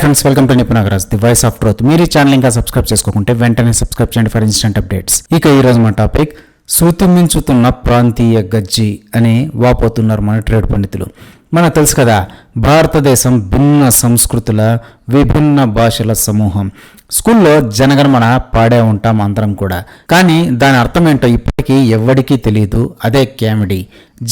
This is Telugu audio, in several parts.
Friends welcome to Nipuna Nagaraj the voice of truth మీరు ఈ ఛానల్ ఇంకా సబ్స్క్రైబ్ చేసుకోకుంటే వెంటనే సబ్స్క్రైబ్ చేయండి ఫర్ ఇన్స్టెంట్ అప్డేట్స్ ఇక ఈ రోజు మన టాపిక్ శృతిమించుతున్న ప్రాంతీయ గజ్జి అని వాపోతున్నారు మన ట్రేడ్ పండితులు. మనకు తెలుసు కదా భారతదేశం భిన్న సంస్కృతుల విభిన్న భాషల సమూహం. స్కూల్లో జనగణమన పాడే ఉంటాం అందరం కూడా. కానీ దాని అర్థం ఏంటో ఇప్పటికీ ఎవ్వడికీ తెలియదు అదే కామెడీ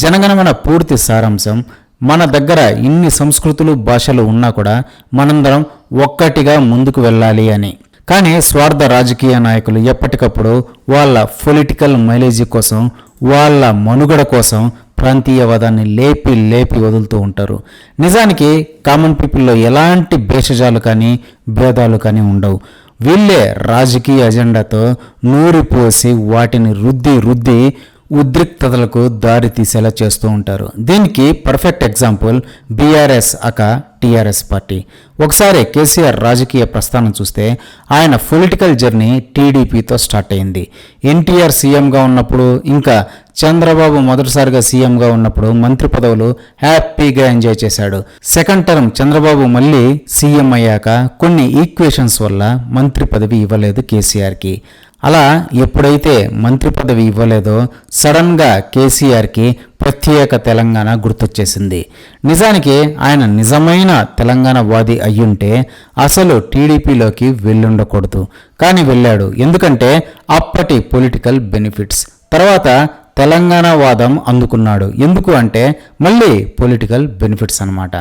జనగణమన పూర్తి సారాంశం మన దగ్గర ఇన్ని సంస్కృతులు భాషలు ఉన్నా కూడా మనందరం ఒక్కటిగా ముందుకు వెళ్ళాలి అని. కానీ స్వార్థ రాజకీయ నాయకులు ఎప్పటికప్పుడు వాళ్ళ పొలిటికల్ మైలేజీ కోసం వాళ్ళ మనుగడ కోసం ప్రాంతీయవాదాన్ని లేపి లేపి వదులుతూ ఉంటారు. నిజానికి కామన్ పీపుల్లో ఎలాంటి భేషజాలు కానీ భేదాలు కానీ ఉండవు. వీళ్ళే రాజకీయ అజెండాతో నూరిపోసి వాటిని రుద్ది రుద్ది ఉద్రిక్తతలకు దారి తీసేలా చేస్తూ ఉంటారు. దీనికి perfect example BRS aka TRS party. ఒకసారి కేసీఆర్ రాజకీయ ప్రస్థానం చూస్తే ఆయన పొలిటికల్ జర్నీ టీడీపీతో స్టార్ట్ అయింది. ఎన్టీఆర్ సీఎంగా ఉన్నప్పుడు ఇంకా చంద్రబాబు మొదటిసారిగా సీఎంగా ఉన్నప్పుడు మంత్రి పదవులు హ్యాపీగా ఎంజాయ్ చేశాడు. సెకండ్ టర్మ్ చంద్రబాబు మళ్ళీ సీఎం అయ్యాక కొన్ని ఈక్వేషన్స్ వల్ల మంత్రి పదవి ఇవ్వలేదు కేసీఆర్కి. అలా ఎప్పుడైతే మంత్రి పదవి ఇవ్వలేదో సడన్గా కేసీఆర్కి ప్రత్యేక తెలంగాణ గుర్తొచ్చేసింది. నిజానికి ఆయన నిజమైన తెలంగాణ వాది అయ్యుంటే అసలు టీడీపీలోకి వెళ్ళుండకూడదు. కానీ వెళ్ళాడు. ఎందుకంటే అప్పటి పొలిటికల్ బెనిఫిట్స్. తర్వాత తెలంగాణ వాదం అందుకున్నాడు. ఎందుకు అంటే మళ్ళీ పొలిటికల్ బెనిఫిట్స్ అన్నమాట.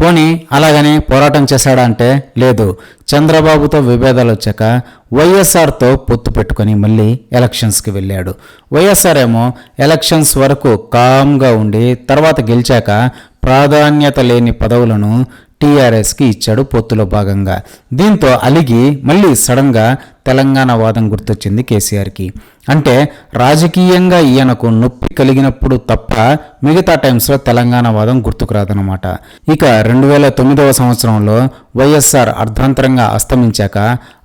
పోనీ అలాగని పోరాటం చేశాడా అంటే లేదు. చంద్రబాబుతో విభేదాలు వచ్చాక వైఎస్ఆర్తో పొత్తు పెట్టుకొని మళ్ళీ ఎలక్షన్స్కి వెళ్ళాడు. వైఎస్ఆర్ ఏమో ఎలక్షన్స్ వరకు కామ్గా ఉండి తర్వాత గెలిచాక ప్రాధాన్యత లేని పదవులను టీఆర్ఎస్కి ఇచ్చాడు పొత్తులో భాగంగా. దీంతో అలిగి మళ్ళీ సడన్గా తెలంగాణ వాదం గుర్తొచ్చింది కేసీఆర్కి. అంటే రాజకీయంగా ఈయనకు నొప్పి కలిగినప్పుడు తప్ప మిగతా టైమ్స్లో తెలంగాణ వాదం గుర్తుకురాదనమాట ఇక రెండు వేల తొమ్మిదవ సంవత్సరంలో వైఎస్ఆర్ అర్ధాంతరంగా అస్తమించాక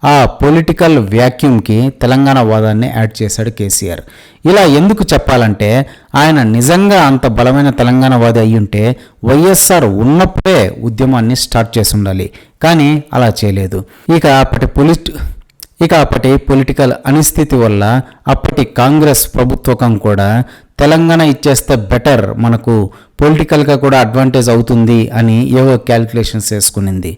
ఆ పొలిటికల్ వ్యాక్యూమ్కి తెలంగాణ వాదాన్ని యాడ్ చేశాడు కేసీఆర్. ఇలా ఎందుకు చెప్పాలంటే ఆయన నిజంగా అంత బలమైన తెలంగాణ వాది అయ్యుంటే వైఎస్ఆర్ ఉన్నప్పుడే ఉద్యమాన్ని స్టార్ట్ చేసి ఉండాలి. కానీ అలా చేయలేదు. ఇక అప్పటి పొలిట్ ఇక అప్పటి పొలిటికల్ అనిస్థితి వల్ల అప్పటి కాంగ్రెస్ ప్రభుత్వకం కూడా తెలంగాణ ఇచ్చేస్తే బెటర్ మనకు పొలిటికల్గా కూడా అడ్వాంటేజ్ అవుతుంది అని ఏవో క్యాలిక్యులేషన్స్ వేసుకునింది.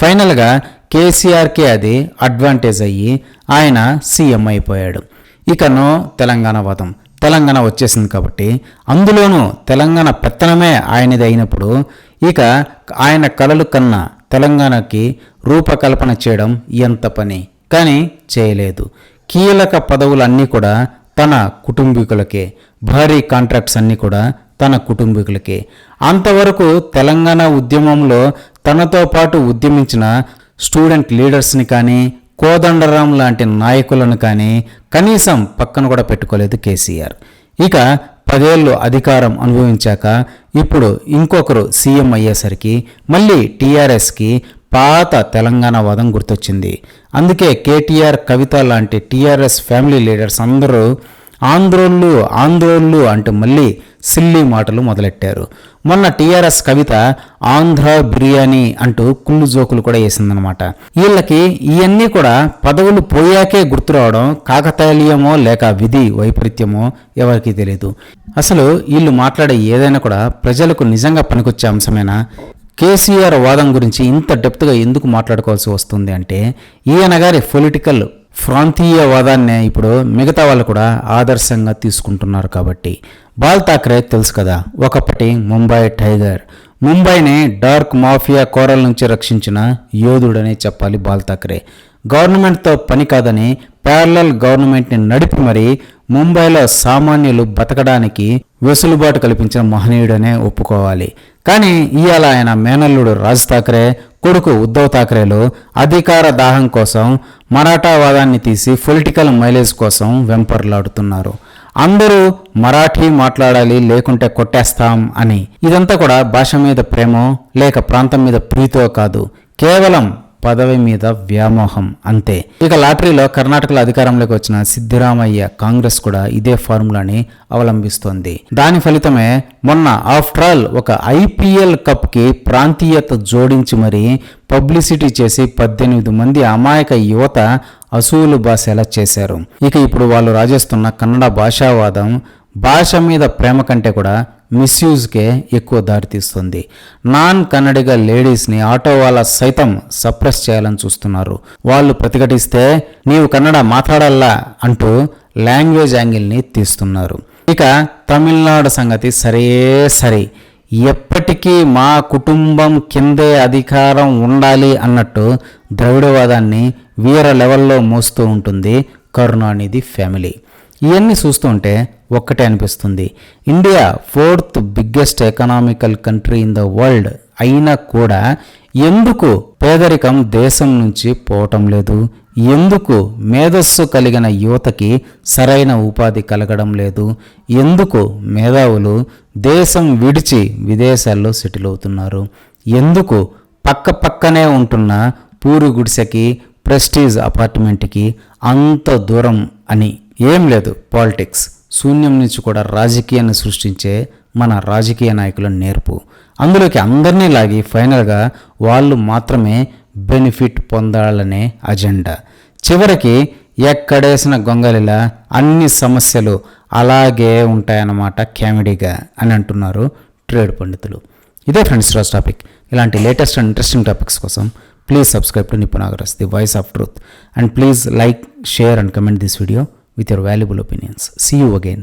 ఫైనల్గా కేసీఆర్కే అది అడ్వాంటేజ్ అయ్యి ఆయన సీఎం అయిపోయాడు. ఇకనో తెలంగాణ వాదం. తెలంగాణ వచ్చేసింది కాబట్టి అందులోనూ తెలంగాణ పెత్తనమే ఆయనది అయినప్పుడు ఇక ఆయన కళలు కన్నా తెలంగాణకి రూపకల్పన చేయడం ఎంత పని? కానీ చేయలేదు. కీలక పదవులన్నీ కూడా తన కుటుంబీకులకే భారీ కాంట్రాక్ట్స్ అన్నీ కూడా తన కుటుంబీకులకే. అంతవరకు తెలంగాణ ఉద్యమంలో తనతో పాటు ఉద్యమించిన స్టూడెంట్ లీడర్స్ని కానీ కోదండరాం లాంటి నాయకులను కానీ కనీసం పక్కన కూడా పెట్టుకోలేదు కేసీఆర్. ఇక పదేళ్ళు అధికారం అనుభవించాక ఇప్పుడు ఇంకొకరు సీఎం అయ్యేసరికి మళ్ళీ టీఆర్ఎస్కి పాత తెలంగాణ వాదం గుర్తొచ్చింది. అందుకే కేటీఆర్ కవిత లాంటి టీఆర్ఎస్ ఫ్యామిలీ లీడర్స్ అందరూ ఆంధ్రోళ్ళు ఆంధ్రోళ్ళు అంటూ మళ్ళీ సిల్లీ మాటలు మొదలెట్టారు. మొన్న టీఆర్ఎస్ కవిత ఆంధ్ర బిర్యానీ అంటూ కుళ్ళు జోకులు కూడా వేసిందనమాట వీళ్ళకి ఇవన్నీ కూడా పదవులు పోయాకే గుర్తు రావడం కాకతాళీయమో లేక విధి వైపరీత్యమో ఎవరికీ తెలియదు అసలు వీళ్ళు మాట్లాడే ఏదైనా కూడా ప్రజలకు నిజంగా పనికొచ్చే అంశమేనా? కేసీఆర్ వాదం గురించి ఇంత డెప్త్గా ఎందుకు మాట్లాడుకోవాల్సి వస్తుంది అంటే ఈయన గారి పొలిటికల్ ప్రాంతీయ వాదాన్నే ఇప్పుడు మిగతా వాళ్ళు కూడా ఆదర్శంగా తీసుకుంటున్నారు కాబట్టి. బాల్ ఠాక్రే తెలుసు కదా ఒకప్పటి ముంబై టైగర్ ముంబైని డార్క్ మాఫియా కోరల నుంచి రక్షించిన యోధుడనే చెప్పాలి బాల్ ఠాక్రే గవర్నమెంట్తో పని కాదని ప్యారలల్ గవర్నమెంట్ని నడిపి మరి ముంబైలో సామాన్యులు బతకడానికి వెసులుబాటు కల్పించిన మహనీయుడనే ఒప్పుకోవాలి. కానీ ఇవాళ ఆయన మేనల్లుడు రాజ్ ఠాక్రే కొడుకు ఉద్ధవ్ ఠాక్రేలు అధికార దాహం కోసం మరాఠావాదాన్ని తీసి పొలిటికల్ మైలేజ్ కోసం వెంపర్లాడుతున్నారు. అందరూ మరాఠీ మాట్లాడాలి లేకుంటే కొట్టేస్తాం అని. ఇదంతా కూడా భాష మీద ప్రేమో లేక ప్రాంతం మీద ప్రీతో కాదు. కేవలం పదవి మీద వ్యామోహం అంతే. ఇక లాటరీలో కర్ణాటకలో అధికారంలోకి వచ్చిన సిద్ధిరామయ్య కాంగ్రెస్ కూడా ఇదే ఫార్ములాని అవలంబిస్తోంది. దాని ఫలితమే మొన్న ఆఫ్టర్ ఆల్ ఒక ఐపీఎల్ కప్కి ప్రాంతీయత జోడించి మరీ పబ్లిసిటీ చేసి పద్దెనిమిది మంది అమాయక యువత అసూలు బాసేలా చేశారు. ఇక ఇప్పుడు వాళ్ళు రాజేస్తున్న కన్నడ భాషావాదం భాష మీద ప్రేమ కంటే కూడా మిస్యూజ్కే ఎక్కువ దారితీస్తుంది. నాన్ కన్నడిగా లేడీస్ని ఆటో వాళ్ళ సైతం సప్రెస్ చేయాలని చూస్తున్నారు. వాళ్ళు ప్రతిఘటిస్తే నీవు కన్నడ మాట్లాడాలా అంటూ లాంగ్వేజ్ యాంగిల్ని తీస్తున్నారు. ఇక తమిళనాడు సంగతి సరే సరే. ఎప్పటికీ మా కుటుంబం కిందే అధికారం ఉండాలి అన్నట్టు ద్రవిడవాదాన్ని వీర లెవెల్లో మోస్తూ ఉంటుంది కరుణానిధి ఫ్యామిలీ. ఇవన్నీ చూస్తుంటే ఒక్కటే అనిపిస్తుంది. India fourth biggest economical country in the world అయినా కూడా ఎందుకు పేదరికం దేశం నుంచి పోవటం లేదు? ఎందుకు మేధస్సు కలిగిన యువతకి సరైన ఉపాధి కలగడం లేదు? ఎందుకు మేధావులు దేశం విడిచి విదేశాల్లో సెటిల్ అవుతున్నారు? ఎందుకు పక్క పక్కనే ఉంటున్న పూరు గుడిసెకి ప్రెస్టీజ్ అపార్ట్మెంట్కి అంత దూరం అని ఏం లేదు పాలిటిక్స్. శూన్యం నుంచి కూడా రాజకీయాన్ని సృష్టించే మన రాజకీయ నాయకుల నేర్పు. అందులోకి అందరినీ లాగి ఫైనల్గా వాళ్ళు మాత్రమే బెనిఫిట్ పొందాలనే అజెండా. చివరికి ఎక్కడేసిన గొంగలిలా అన్ని సమస్యలు అలాగే ఉంటాయన్నమాట కామెడీగా అని అంటున్నారు ట్రేడ్ పండితులు. ఇదే ఫ్రెండ్స్ రోజు టాపిక్. ఇలాంటి లేటెస్ట్ అండ్ ఇంట్రెస్టింగ్ టాపిక్స్ కోసం please subscribe to నిపుణాగరస్ the voice of truth. And please like share and comment this video. With your valuable opinions. See you again.